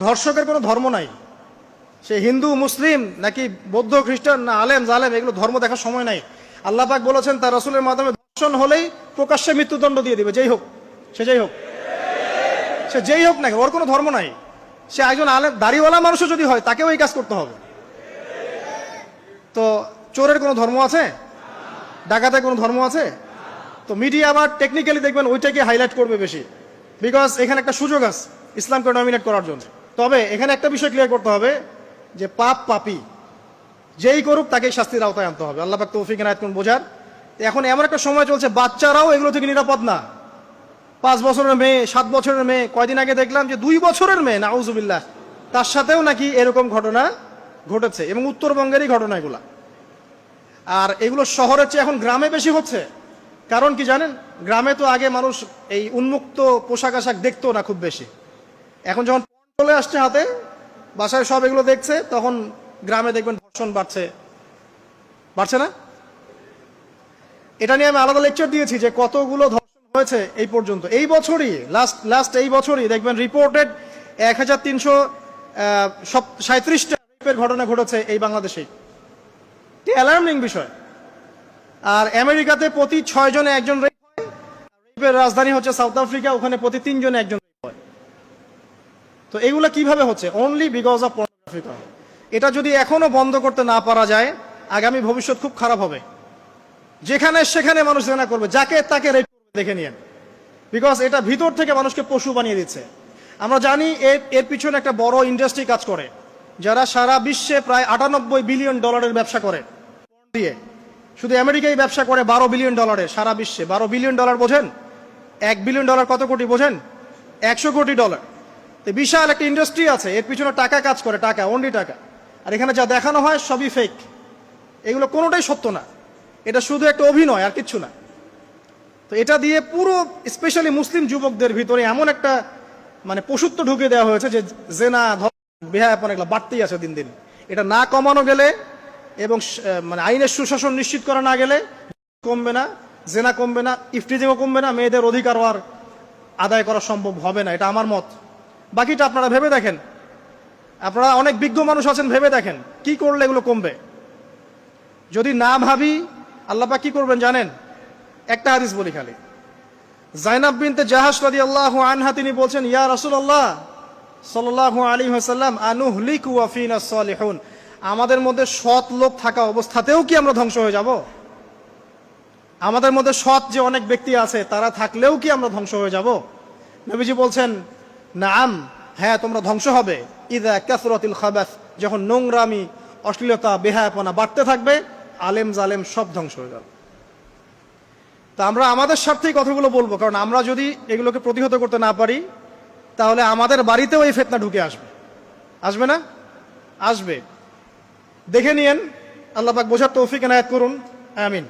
ধর্ষকের কোনো ধর্ম নাই। সে হিন্দু, মুসলিম, নাকি বৌদ্ধ, খ্রিস্টান, না আলেম, জালেম, এগুলো ধর্ম দেখার সময় নাই। আল্লাহ পাক বলেছেন, তার রসুলের মাধ্যমে ধর্ষণ হলেই প্রকাশ্যে মৃত্যুদণ্ড দিয়ে দিবে। যেই হোক, সে যেই হোক, সে যেই হোক নাকি ওর কোনো ধর্ম নাই। সে একজন আলেম, দাড়িওয়ালা মানুষও যদি হয়, তাকেও এই কাজ করতে হবে। তো চোরের কোনো ধর্ম আছে? ডাকাতের কোনো ধর্ম আছে? তো মিডিয়া আবার টেকনিক্যালি দেখবেন, ওইটাকে হাইলাইট করবে বেশি। বিকজ এখানে একটা সুযোগ আছে, ইসলামকে ডমিনেট করার জন্য। তবে এখানে একটা বিষয় ক্লিয়ার করতে হবে যে পাপ পাপি, যেই করুক তাকে শাস্তির আওতায় আনতে হবে। আল্লাহ পাক তৌফিক করুন বোঝার। এখন এমন একটা সময় চলছে, বাচ্চারাও এগুলো থেকে নিরাপদ না। পাঁচ বছরের মেয়ে, সাত বছরের মেয়ে, কয়দিন আগে দেখলাম যে দুই বছরের মেয়ে না নাউজুবিল্লাহ, তার সাথেও নাকি এরকম ঘটনা ঘটেছে এবং উত্তরবঙ্গেরই ঘটনা এগুলা। আর এগুলো শহরের চেয়ে এখন গ্রামে বেশি হচ্ছে। কারণ কি জানেন? গ্রামে তো আগে মানুষ এই উন্মুক্ত পোশাক আশাক দেখতো না খুব বেশি। এখন যখন চলে আসছে হাতে। বাসায় সব এগুলো দেখছে, তখন গ্রামে দেখবেন ধর্ষণ বাড়ছে। বাড়ছে না? এটা নিয়ে আমি আলাদা লেকচার দিয়েছি যে কতগুলো ধর্ষণ হয়েছে এই পর্যন্ত। এই বছরই লাস্ট লাস্ট এই বছরই দেখবেন রিপোর্টেড এক হাজার তিনশো সাঁত্রিশটা রেপের ঘটনা ঘটেছে এই বাংলাদেশেই। অ্যালার্মিং বিষয়। আর আমেরিকাতে প্রতি ছয় জনে একজন রেপ হয় রেপের রাজধানী হচ্ছে সাউথ আফ্রিকা, ওখানে প্রতি তিনজনে একজন তো এগুলো কীভাবে হচ্ছে? অনলি বিকজ অফ পর্নোগ্রাফি কারণ এটা যদি এখনও বন্ধ করতে না পারা যায়, আগামী ভবিষ্যৎ খুব খারাপ হবে। যেখানে সেখানে মানুষ জেনা করবে, যাকে তাকে রেপ দেখে নিয়েন। বিকজ এটা ভিতর থেকে মানুষকে পশু বানিয়ে দিচ্ছে। আমরা জানি এর এর পিছনে একটা বড় ইন্ডাস্ট্রি কাজ করে, যারা সারা বিশ্বে প্রায় আটানব্বই বিলিয়ন ডলারের ব্যবসা করে। দিয়ে। শুধু আমেরিকায় ব্যবসা করে বারো বিলিয়ন ডলারে সারা বিশ্বে। বারো বিলিয়ন ডলার বোঝেন? এক বিলিয়ন ডলার কত কোটি বোঝেন? একশো কোটি ডলার তো বিশাল একটা ইন্ডাস্ট্রি আছে, এর পিছনে টাকা কাজ করে, টাকা অনলি টাকা। আর এখানে যা দেখানো হয় সবই ফেক এগুলো কোনোটাই সত্য না। এটা শুধু একটা অভিনয়, আর কিচ্ছু না। তো এটা দিয়ে পুরো স্পেশালি মুসলিম যুবকদের ভিতরে এমন একটা মানে পশুত্ব ঢুকে দেওয়া হয়েছে যে জেনা ধর বেহায়াপন এগুলো বাড়তেই আছে দিন দিন। এটা না কমানো গেলে এবং মানে আইনের সুশাসন নিশ্চিত করা না গেলে কমবে না, জেনা কমবে না ইফটিজিংও কমবে না, মেয়েদের অধিকারও আর আদায় করা সম্ভব হবে না। এটা আমার মত। বাকিটা আপনারা ভেবে দেখেন। আপনারা অনেক বিজ্ঞ মানুষ আছেন, ভেবে দেখেন, কি করলে এগুলো কমবে। যদি না ভাবি আল্লাপা কি করবেন জানেন? একটা হাদিস বলি খালি। জাইনাব বিনতে জাহাজ আল্লাহ আনহা তিনি বলছেন, ইয়া রাসূলুল্লাহ, সাল্লাল্লাহু আলাইহি ওয়াসাল্লাম, আনুহলিকু ওয়া ফিনা সালিহুন। আমাদের মধ্যে সৎ লোক থাকা অবস্থাতেও কি আমরা ধ্বংস হয়ে যাব? আমাদের মধ্যে সৎ যে অনেক ব্যক্তি আছে, তারা থাকলেও কি আমরা ধ্বংস হয়ে যাব? নবীজি বলছেন নাম হ্যাঁ তোমরা ধ্বংস হবে। ইদা কাসরাতিল খাবাস, যখন নোংরামি, অশ্লীলতা, বেহায়াপনা বাড়তে থাকবে, আলেম জালেম সব ধ্বংস হয়ে যাবে। তা আমরা আমাদের স্বার্থেই কথাগুলো বলব, কারণ আমরা যদি এগুলোকে প্রতিহত করতে না পারি, তাহলে আমাদের বাড়িতেও এই ফেতনা ঢুকে আসবে। আসবে না? আসবে। দেখে নিয়েন, আল্লাহ পাক বোঝার তৌফিক এনায়াত করুন। আমিন।